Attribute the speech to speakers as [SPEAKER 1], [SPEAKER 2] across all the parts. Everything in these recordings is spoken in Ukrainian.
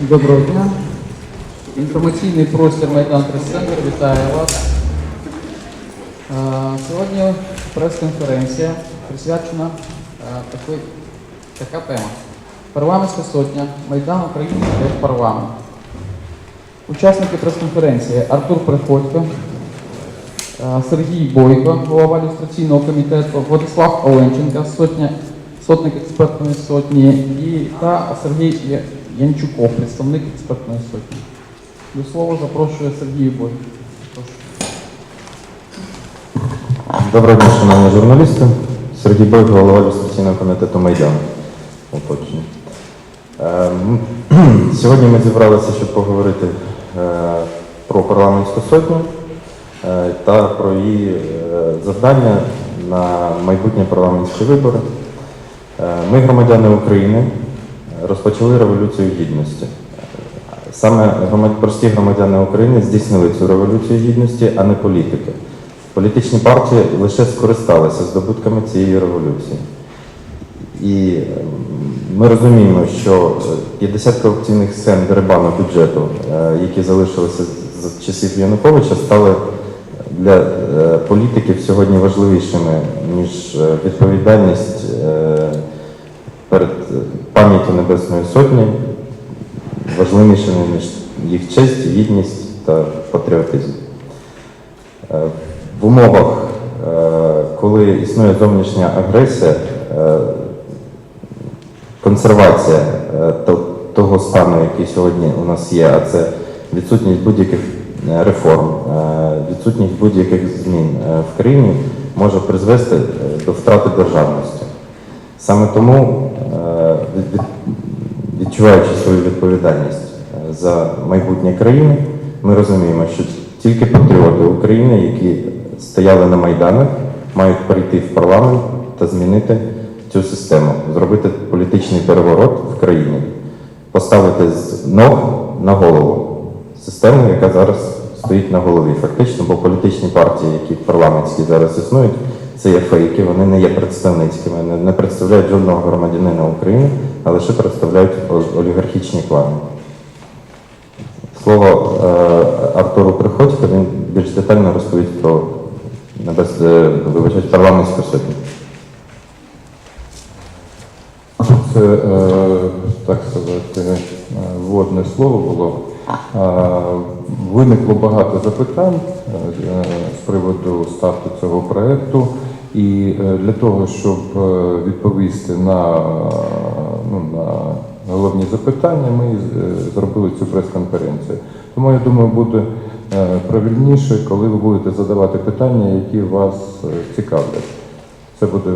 [SPEAKER 1] Доброго дня. Інформаційний простір Майдан Прес-центр вітає вас. Сьогодні прес-конференція присвячена е, така тема. Парламентська сотня, Майдан України як парламент. Учасники прес-конференції Артур Приходько, Сергій Бойко, голова ілюстраційного комітету, Владислав Оленченка, сотня, сотник експертної сотні і та Сергій Янчуков, представник експертної сотні. До слова запрошує Сергій. Прошу.
[SPEAKER 2] Доброго дня, шановні журналісти. Сергій Бойко, голова ілюстраційного комітету Майдану. Уточнюю. Е, Сьогодні ми зібралися, щоб поговорити е, про парламентську сотню е, та про її е, завдання на майбутні парламентські вибори. Е, Ми, громадяни України, розпочали революцію гідності. Саме прості громадяни України здійснили цю революцію гідності, а не політики. Політичні партії лише скористалися здобутками цієї революції. І ми розуміємо, що е, 50 корупційних схем дерибану бюджету, е, які залишилися з- часів Януковича, стали для е, політиків сьогодні важливішими, ніж е, відповідальність е, перед пам'яттю Небесної Сотні, важливішими, ніж їх честь, гідність та патріотизм. Е, В умовах, е, коли існує зовнішня агресія, е, консервація того стану, який сьогодні у нас є, а це відсутність будь-яких реформ, відсутність будь-яких змін в країні може призвести до втрати державності. Саме тому, відчуваючи свою відповідальність е, за майбутнє країни, ми розуміємо, що тільки патріоти України, які стояли на майданах, мають прийти в парламент та змінити цю систему, зробити політичний переворот в країні, поставити з ног на голову систему, яка зараз стоїть на голові. Фактично, бо політичні партії, які парламентські зараз існують, це є фейки, вони не є представницькими, не, не представляють жодного громадянина України, а лише представляють олігархічні клани. Слово е, Артуру Приходько, він більш детально розповість про е, вибачте, парламентську сотню.
[SPEAKER 3] Це, е, так сказати, вводне слово було. Виникло багато запитань з приводу старту цього проєкту. І для того, щоб відповісти на головні запитання, ми е, зробили цю прес-конференцію. Тому я думаю, буде е, правильніше, коли ви будете задавати питання, які вас е, цікавлять. Це буде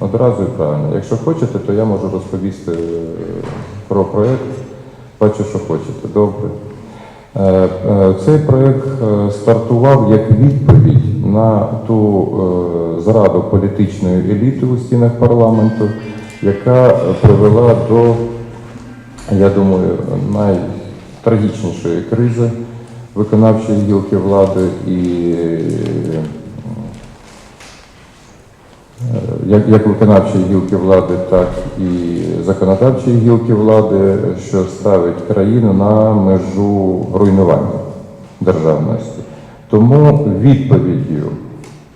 [SPEAKER 3] одразу і правильно. Якщо хочете, то я можу розповісти про проєкт. Бачу, що хочете. Добре. Цей проєкт стартував як відповідь на ту зраду політичної еліти у стінах парламенту, яка привела до, я думаю, найтрагічнішої кризи виконавчої гілки влади і Е, як, виконавчої гілки влади, так і законодавчої гілки влади, що ставить країну на межу руйнування державності. Тому відповіддю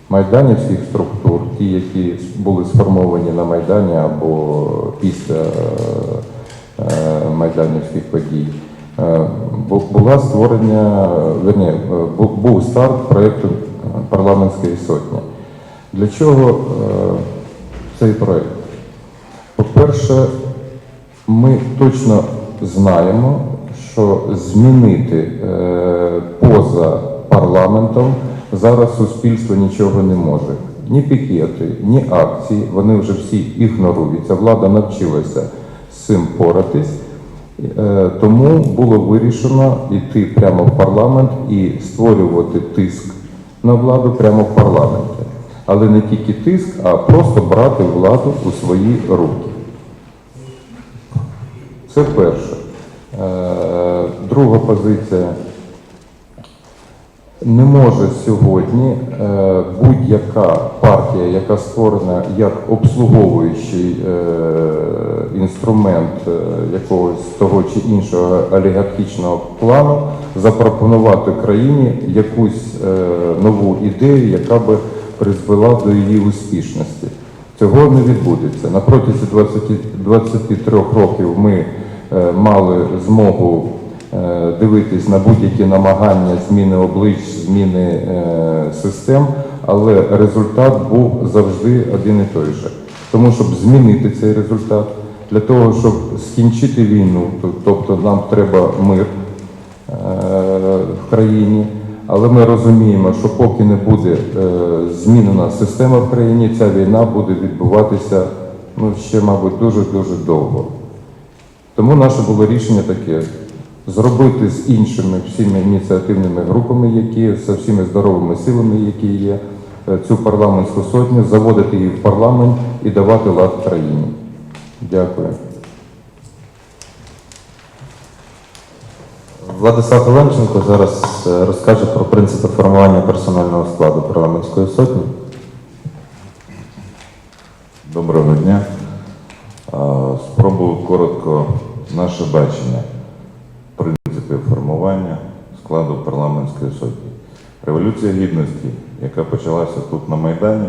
[SPEAKER 3] майданівських структур, ті, які були сформовані на Майдані або після е, майданівських подій, е, була створення, верні, е, був старт проєкту парламентської сотні. Для чого е, цей проєкт? По-перше, ми точно знаємо, що змінити е, поза парламентом зараз суспільство нічого не може. Ні пікети, ні акції, вони вже всі ігноруються. Влада навчилася з цим поратись. Е, Тому було вирішено йти прямо в парламент і створювати тиск на владу прямо в парламенті. Але не тільки тиск, а просто брати владу у свої руки. Це перше. Е, Друга позиція Не може сьогодні е, будь-яка партія, яка створена як обслуговуючий е, інструмент е, якогось того чи іншого олігархічного плану, запропонувати країні якусь нову ідею, яка би призвела до її успішності. Цього не відбудеться. На протязі 20, 23 років ми мали змогу дивитись на будь-які намагання зміни облич, зміни е, систем, але результат був завжди один і той же. Тому, щоб змінити цей результат, для того, щоб скінчити війну, тобто нам треба мир е, в країні. Але ми розуміємо, що поки не буде е, змінена система в країні, ця війна буде відбуватися ну, ще, мабуть, дуже-дуже довго. Тому наше було рішення таке: зробити з іншими всіми ініціативними групами, які з всіми здоровими силами, які є, е, цю парламентську сотню, заводити її в парламент і давати лад країні. Дякую.
[SPEAKER 2] Владислав Оленченко зараз е, розкаже про принципи формування персонального складу парламентської сотні.
[SPEAKER 4] Доброго дня. Спробую коротко наше бачення принципів формування складу парламентської сотні. Революція гідності, яка почалася тут на Майдані,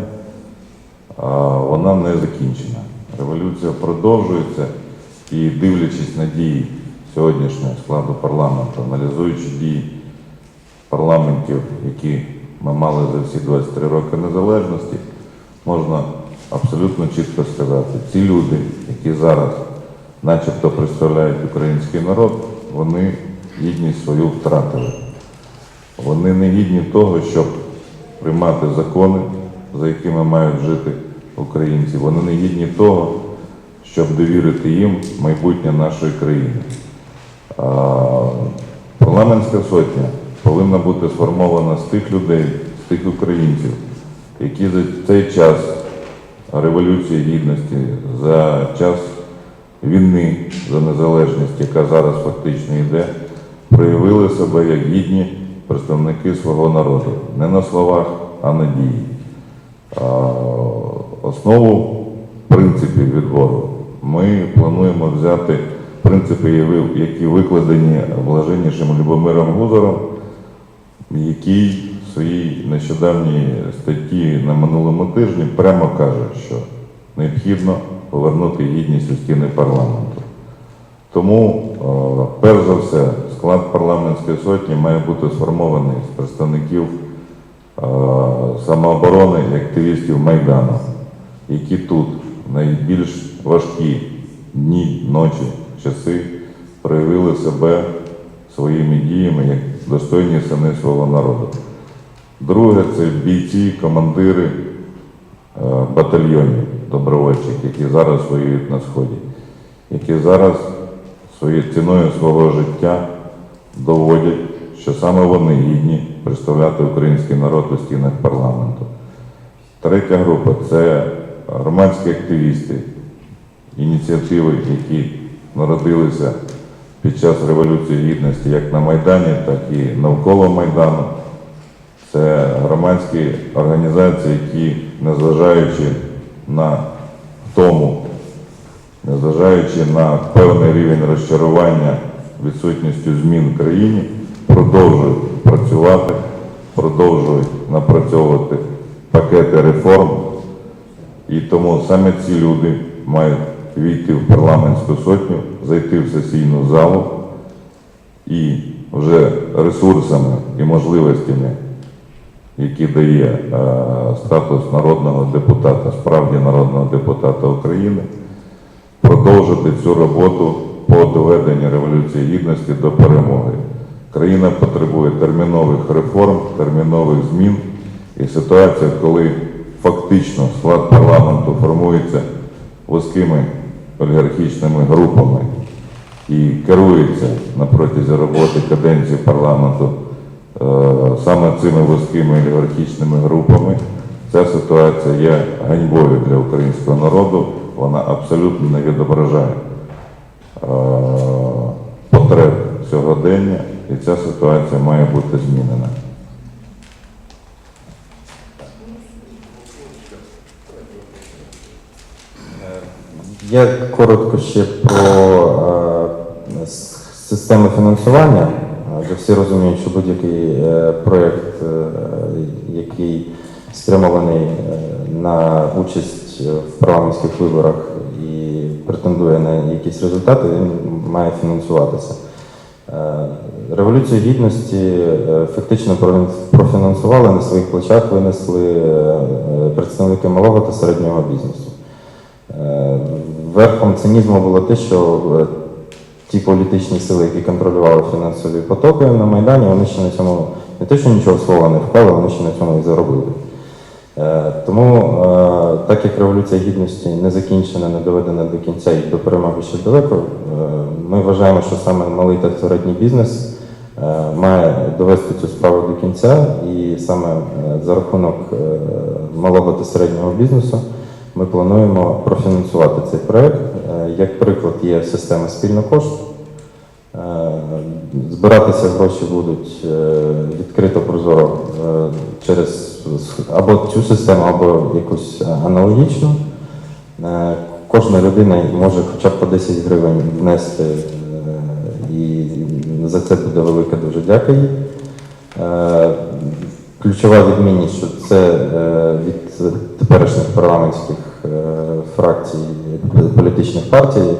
[SPEAKER 4] вона не закінчена. Революція продовжується і дивлячись на дії сьогоднішнього складу парламенту, аналізуючи дії парламентів, які ми мали за всі 23 роки незалежності, можна абсолютно чітко сказати, ці люди, які зараз начебто представляють український народ, вони гідність свою втратили. Вони не гідні того, щоб приймати закони, за якими мають жити українці. Вони не гідні того, щоб довірити їм майбутнє нашої країни. Парламентська сотня повинна бути сформована з тих людей, з тих українців, які за цей час Революції Гідності, за час війни за незалежність, яка зараз фактично йде, проявили себе як гідні представники свого народу. Не на словах, а на дії. А, Основу принципів відбору ми плануємо взяти принципи, які викладені блаженнішим Любомиром Гузаром, який в своїй нещодавній статті на минулому тижні прямо каже, що необхідно повернути гідність у стіни парламенту. Тому, е, перш за все, склад парламентської сотні має бути сформований з представників е, самооборони і активістів Майдану, які тут найбільш важкі дні, ночі, часи проявили себе своїми діями як достойні сини свого народу. Друге це бійці, командири е, батальйонів добровольчих, які зараз воюють на Сході, які зараз ціною свого життя доводять, що саме вони гідні представляти український народ у стінах парламенту. Третя група це громадські активісти, ініціативи, які народилися під час Революції Гідності як на Майдані, так і навколо Майдану. Це громадські організації, які, незважаючи на тому, незважаючи на певний рівень розчарування відсутністю змін в країні, продовжують працювати, продовжують напрацьовувати пакети реформ. І тому саме ці люди мають війти в парламентську сотню, зайти в сесійну залу і вже ресурсами і можливостями, які дає е, статус народного депутата, справді народного депутата України, продовжити цю роботу по доведенню Революції Гідності до перемоги. Країна потребує термінових реформ, термінових змін. І ситуація, коли фактично склад парламенту формується вузькими олігархічними групами і керується на протязі роботи каденції парламенту Е, саме цими вузькими олігархічними групами. Ця ситуація є ганьбою для українського народу, вона абсолютно не відображає е, потреб сьогодення, і ця ситуація має бути змінена.
[SPEAKER 2] Я коротко ще про е, систему фінансування. Адже всі розуміють, що будь-який е, проєкт, е, який спрямований е, на участь в парламентських виборах і претендує на якісь результати, він має фінансуватися. Революцію гідності фактично профінансували на своїх плечах, винесли представники малого та середнього бізнесу. Верхом цинізму було те, що ті політичні сили, які контролювали фінансові потоки на Майдані, вони ще на цьому не те, що нічого свого не вклали, вони ще на цьому і заробили. Е, Тому, е, так як Революція Гідності не закінчена, не доведена до кінця і до перемоги ще далеко, е, ми вважаємо, що саме малий та середній бізнес має довести цю справу до кінця, і саме за рахунок малого та середнього бізнесу ми плануємо профінансувати цей проект. Як приклад, є система спільно кошт. Е, Збиратися гроші будуть е, відкрито прозоро е, через або цю систему, або якусь аналогічну. Кожна людина може хоча б по 10 гривень внести, і за це буде велика дуже. Е, Ключова відмінність, що це від теперішніх парламентських фракцій е, політичних партій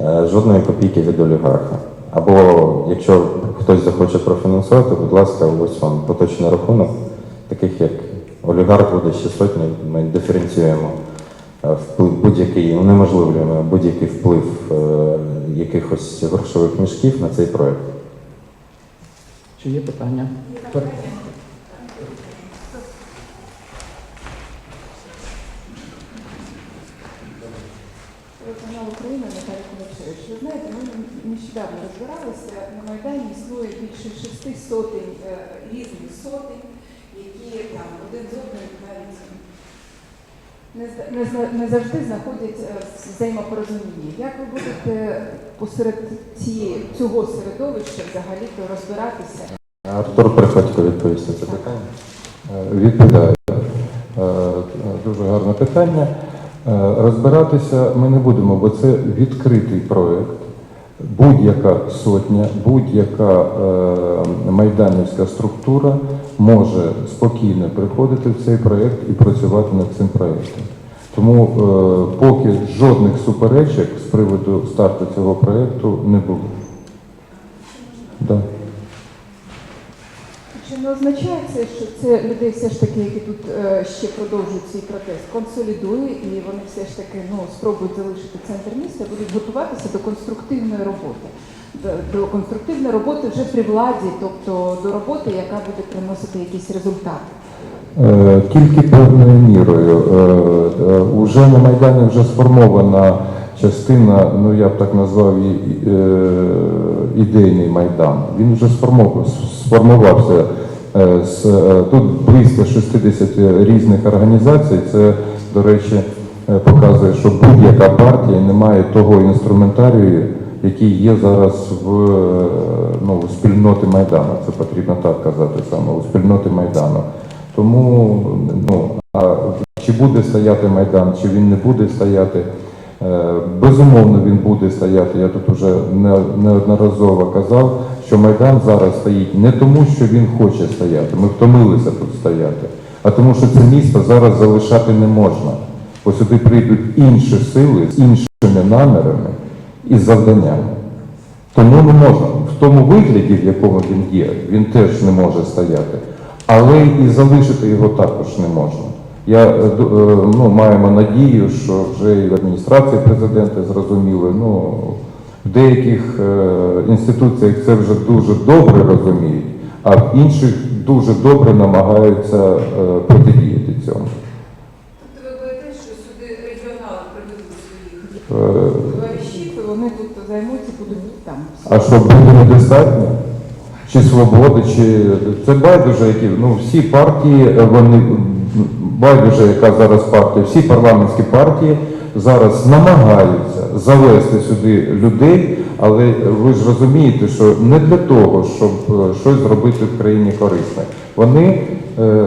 [SPEAKER 2] е, жодної копійки від олігарха. Або якщо хтось захоче профінансувати, будь ласка, ось вам поточний рахунок, таких як олігарх буде ще сотні, ми диференціюємо е, вплив будь-який, унеможливлюємо будь-який вплив е, якихось грошових мішків на цей проект.
[SPEAKER 1] Чи є питання? Пер-
[SPEAKER 5] Канал України Наталія Ковачевич. Ви знаєте, ми нещодавно розбиралися. На Майдані існує більше шести сотень е, різних сотень, які там один з одним навіть не, не, не завжди знаходять е, взаємопорозуміння. Як ви будете посеред цієї, цього середовища взагалі то розбиратися?
[SPEAKER 2] Артур Приходько відповість на це питання.
[SPEAKER 3] Е, Відповідаю. Дуже гарне питання. Розбиратися ми не будемо, бо це відкритий проєкт. Будь-яка сотня, будь-яка е, майданівська структура може спокійно приходити в цей проєкт і працювати над цим проєктом. Тому е, поки жодних суперечок з приводу старту цього проєкту не було. Да.
[SPEAKER 5] Не означає це, що це людей все ж таки, які тут е, ще продовжують свій протест, консолідує і вони все ж таки ну, спробують залишити центр міста, будуть готуватися до конструктивної роботи, до, до конструктивної роботи вже при владі, тобто до роботи, яка буде приносити якісь результати.
[SPEAKER 3] Е, Тільки певною мірою. Е, е, Уже на Майдані вже сформована частина, ну я б так назвав її е, ідейний майдан. Він вже сформувався. Е, е, Тут близько 60 різних організацій. Це, до речі, е, показує, що будь-яка партія не має того інструментарію, який є зараз в, ну, у спільноти Майдану. Це потрібно так казати саме у спільноти Майдану. Тому ну, а чи буде стояти Майдан, чи він не буде стояти. Е, Безумовно, він буде стояти. Я тут вже неодноразово казав, що Майдан зараз стоїть не тому, що він хоче стояти. Ми втомилися тут стояти, а тому, що це місто зараз залишати не можна. Бо сюди прийдуть інші сили з іншими намірами і завданнями. Тому не можна. В тому вигляді, в якому він є, він теж не може стояти. Але і залишити його також не можна. Я е, е, ну, маємо надію, що вже і в адміністрації президента зрозуміли. Ну, в деяких е, інституціях це вже дуже добре розуміють, а в інших дуже добре намагаються протидіяти цьому.
[SPEAKER 5] Тобто ви боїтесь, що сюди регіонали приведуть своїх товаришів, і вони тут займуться, будуть там.
[SPEAKER 3] А що буде недостатньо? Чи свободи, чи це байдуже, які ну всі партії, вони байдуже, яка зараз партія, всі парламентські партії зараз намагаються завести сюди людей, але ви ж розумієте, що не для того, щоб е, щось зробити в країні корисне. Вони е,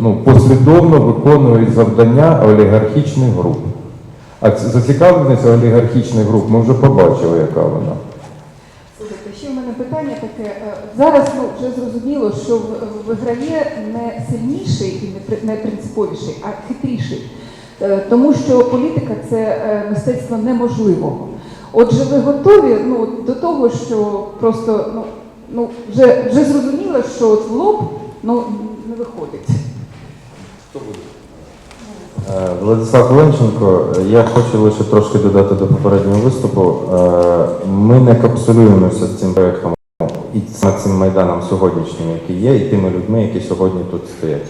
[SPEAKER 3] ну, послідовно виконують завдання олігархічних груп. А зацікавленість олігархічних груп ми вже побачили, яка вона.
[SPEAKER 5] Слухайте, ще в мене питання таке. Е, Зараз ну, вже зрозуміло, що виграє не сильніший і не принциповіший, а хитріший. Е, Тому що політика це е, мистецтво неможливого. Отже, ви готові ну, до того, що просто ну, ну, вже, вже зрозуміло, що от в лоб ну, не виходить.
[SPEAKER 2] Е, Владислав Ленченко, е, я хочу лише трошки додати до попереднього виступу. Е, Ми не капсулюємося з цим проєктом і цим майданом сьогоднішнім, який є, і тими людьми, які сьогодні тут стоять.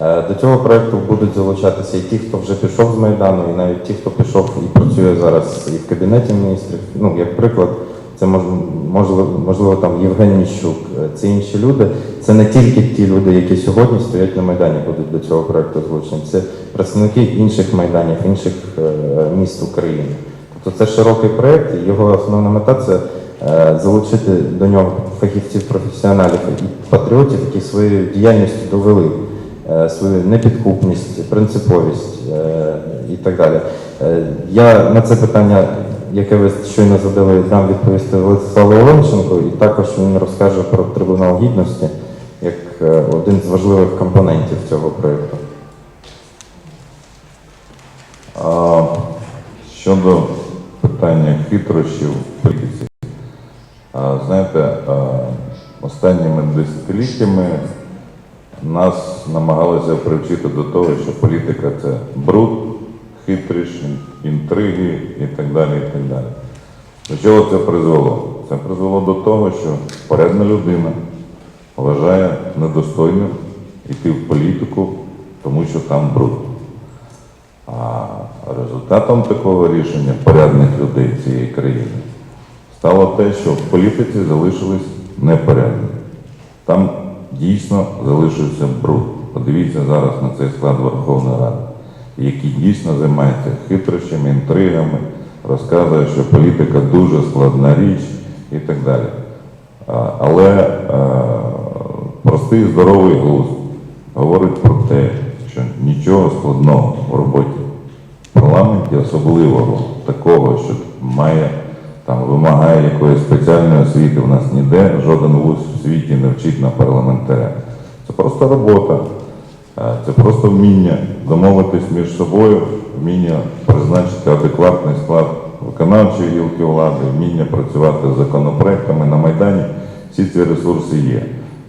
[SPEAKER 2] Е, До цього проєкту будуть залучатися і ті, хто вже пішов з Майдану, і навіть ті, хто пішов і працює зараз і в Кабінеті міністрів. Ну, як приклад, це мож- можливо, можливо там Євген Міщук, е, це інші люди. Це не тільки ті люди, які сьогодні стоять на Майдані, будуть до цього проєкту залучені. Це представники інших майданів, інших е, міст України. Тобто це широкий проєкт, і його основна мета це е, залучити до нього фахівців, професіоналів і патріотів, які своєю діяльністю довели свою непідкупність, принциповість і так далі. Я на це питання, яке ви щойно задали, дам відповісти Владиславу Оленченку, і також він розкаже про трибунал гідності як е, один з важливих компонентів цього проєкту.
[SPEAKER 4] Щодо питання хитрощів в політиці, знаєте, останніми десятиліттями нас намагалися привчити до того, що політика це бруд, хитрість, інтриги і так далі. і так далі. До чого це призвело? Це призвело до того, що порядна людина вважає недостойним йти в політику, тому що там бруд. А результатом такого рішення порядних людей цієї країни стало те, що в політиці залишились непорядні. Там дійсно залишився бруд. Подивіться зараз на цей склад Верховної Ради, який дійсно займається хитрощами, інтригами, розказує, що політика дуже складна річ і так далі. Але е, простий здоровий глузд говорить про те, що нічого складного в роботі в парламенті, особливого такого, що має там вимагає якоїсь спеціальної освіти. У нас ніде жоден вуз в світі не вчить на парламентаря. Це просто робота, це просто вміння домовитись між собою, вміння призначити адекватний склад виконавчої гілки влади, вміння працювати з законопроектами на Майдані. Всі ці ресурси є.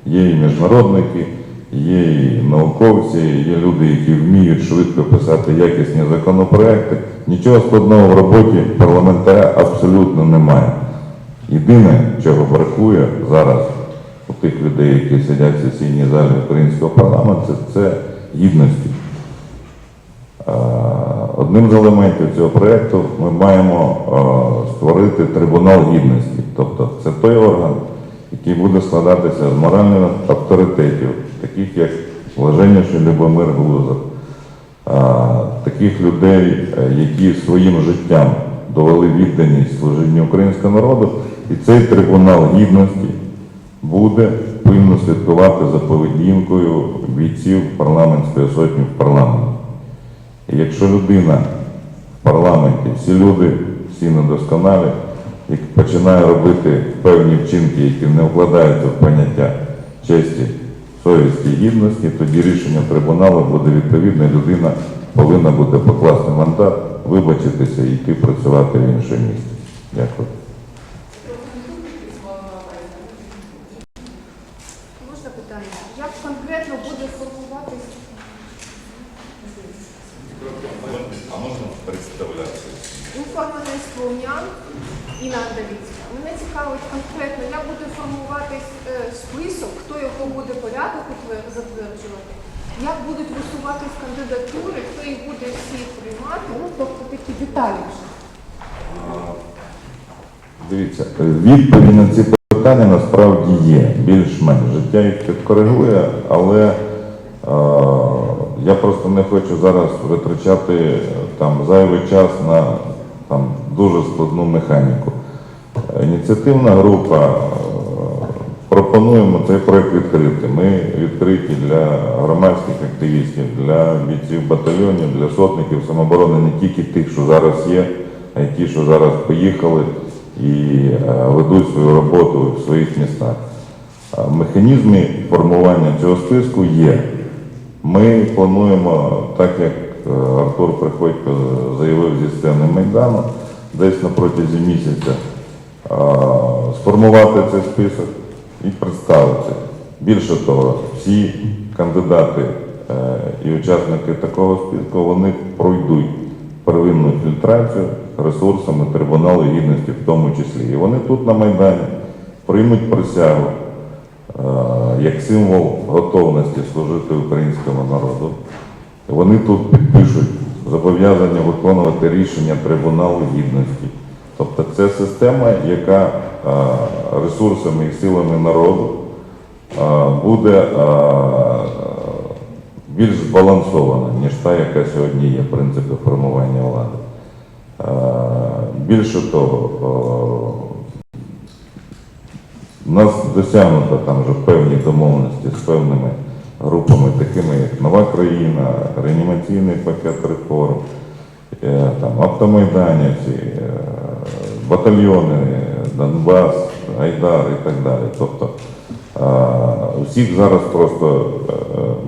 [SPEAKER 4] Є і міжнародники, є і науковці, є люди, які вміють швидко писати якісні законопроекти. Нічого складного в роботі парламентаря абсолютно немає. Єдине, чого бракує зараз тих людей, які сидять в сесійній залі українського парламенту, це гідності. Одним з елементів цього проєкту ми маємо створити трибунал гідності. Тобто це той орган, який буде складатися з моральних авторитетів, таких як Блаженніший Любомир Глузов, таких людей, е, які своїм життям довели відданість служінню українського народу, і цей трибунал гідності буде пильно слідкувати за поведінкою бійців парламентської сотні в парламенті. І якщо людина в парламенті, всі люди, всі недосконалі, і починає робити певні вчинки, які не вкладаються в поняття честі, совісті і гідності, тоді рішення трибуналу буде відповідне, людина повинна буде покласти мандат, вибачитися і йти працювати в інше місце. Дякую.
[SPEAKER 6] Можна питання? Як конкретно буде формуватись?
[SPEAKER 4] А можна представлятися?
[SPEAKER 6] Інформаний Словнян і Андаліцька. Мене цікавить конкретно, як буде формуватись е, список, хто його буде порядок затверджувати, як будуть висуватись кандидатури, хто їх буде всі приймати. Ну, тобто такі деталі вже.
[SPEAKER 4] Дивіться, відповідь на ці питання насправді є більш-менш. Життя їх підкоригує, але е, я просто не хочу зараз витрачати е, там зайвий час на там дуже складну механіку. Ініціативна група, пропонуємо цей проект відкрити. Ми відкриті для громадських активістів, для бійців батальйонів, для сотників самооборони, не тільки тих, що зараз є, а й ті, що зараз поїхали і е, ведуть свою роботу в своїх містах. Механізми формування цього списку є. Ми плануємо, так як е, Артур Приходько заявив зі сцени Майдану, десь на протязі місяця сформувати цей список і представити. Більше того, всі кандидати е, і учасники такого списку вони пройдуть первинну фільтрацію ресурсами Трибуналу гідності в тому числі. І вони тут на Майдані приймуть присягу е, як символ готовності служити українському народу. Вони тут підпишуть зобов'язання виконувати рішення Трибуналу гідності. Тобто це система, яка ресурсами і силами народу буде більш збалансована, ніж та, яка сьогодні є принципи формування влади. Більше того, у нас досягнуто там вже певні домовленості з певними групами, такими як Нова країна, реанімаційний пакет реформ, е, там, автомайданівці, е, батальйони, Донбас, Айдар і так далі. Тобто е, у всіх зараз просто е,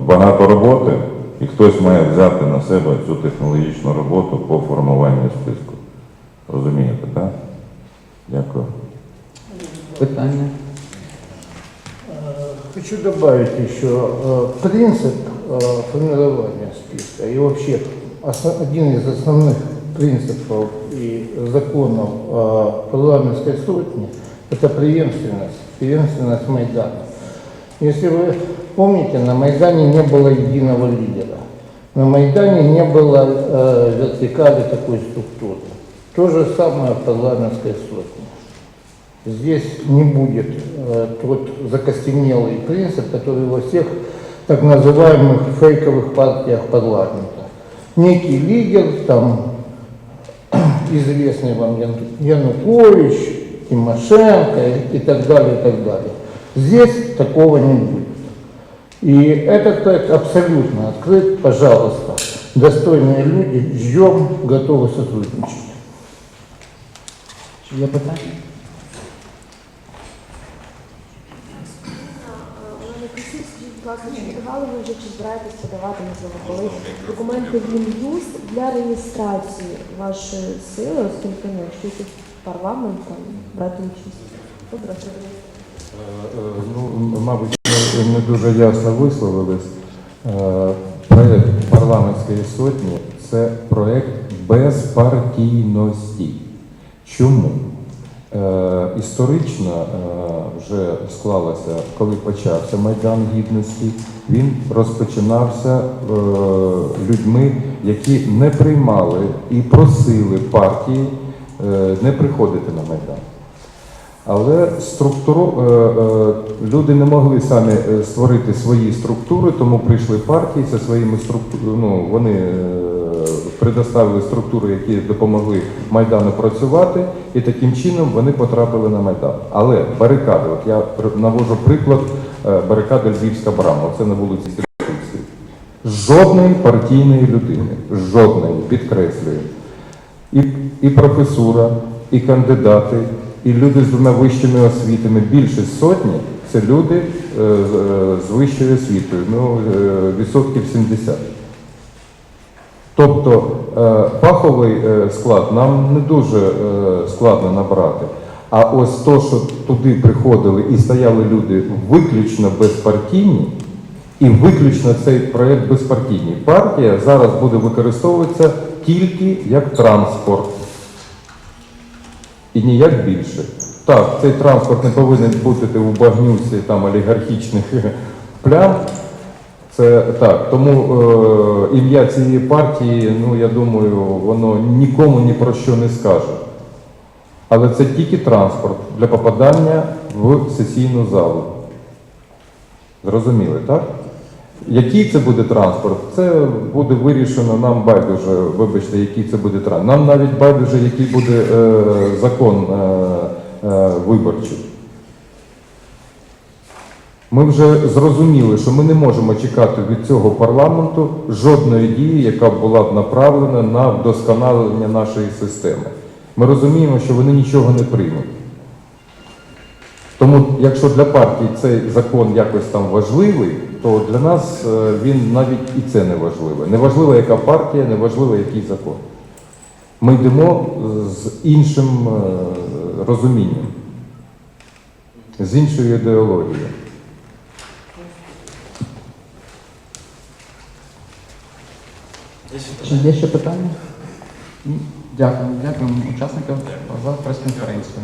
[SPEAKER 4] багато роботи, і хтось має взяти на себе цю технологічну роботу по формуванню списку. Розумієте, так? Дякую.
[SPEAKER 1] Питання.
[SPEAKER 7] Э, Хочу добавить еще э, принцип э, формирования списка и вообще осно- один из основных принципов и законов э, парламентской сотни – это преемственность, преемственность Майдана. Если вы помните, на Майдане не было единого лидера. На Майдане не было э, вертикали такой структуры. То же самое в парламентской сотне. Здесь не будет э, тот закостенелый принцип, который во всех так называемых фейковых партиях парламента. Некий лидер, там известный вам Яну- Янукович, Тимошенко и, так далее, и так далее. Здесь такого не будет. И этот проект абсолютно открыт, пожалуйста. Достойные люди, ждем, готовы сотрудничать.
[SPEAKER 1] Є питання?
[SPEAKER 8] Документи в Мін'юз для реєстрації вашої сили, оскільки ну, якщо йти парламент, там, брати участь?
[SPEAKER 3] Е, е, Ну, мабуть, не дуже ясно висловились. Е, Проект парламентської сотні це проект безпартійності. Чому? Е, Історично е, вже склалося, коли почався Майдан Гідності, він розпочинався е, людьми, які не приймали і просили партії не приходити на Майдан. Але структуру люди не могли самі створити свої структури, тому прийшли партії зі своїми структурами. Ну, предоставили структури, які допомогли Майдану працювати, і таким чином вони потрапили на Майдан. Але барикади, от я навожу приклад е, барикади Львівська брама, це на вулиці Стрільцівській. Жодної партійної людини, жодної, підкреслюю і, і професура, і кандидати, і люди з двома вищими освітами, більше сотні це люди е, з- е, вищою освітою, ну, відсотків 70. Тобто е, фаховий е, склад нам не дуже е, складно набрати. А ось то, що туди приходили і стояли люди виключно безпартійні, і виключно цей проєкт безпартійний. Партія зараз буде використовуватися тільки як транспорт. І ніяк більше. Так, цей транспорт не повинен бути у багнюці там олігархічних плям. Це так. Тому е, ім'я цієї партії, ну я думаю, воно нікому ні про що не скаже. Але це тільки транспорт для попадання в сесійну залу. Зрозуміли, так? Який це буде транспорт? Це буде вирішено нам байдуже, вибачте, який це буде транспорт. Нам навіть байдуже, який буде е, закон е, е, виборчий. Ми вже зрозуміли, що ми не можемо чекати від цього парламенту жодної дії, яка була б направлена на вдосконалення нашої системи. Ми розуміємо, що вони нічого не приймуть. Тому, якщо для партії цей закон якось там важливий, то для нас е, він навіть і це не важливо. Не важливо, яка партія, не важливо, який закон. Ми йдемо з іншим е, розумінням, з іншою ідеологією.
[SPEAKER 1] Чи є ще питання? Дякую. Дякую учасникам за прес-конференцію.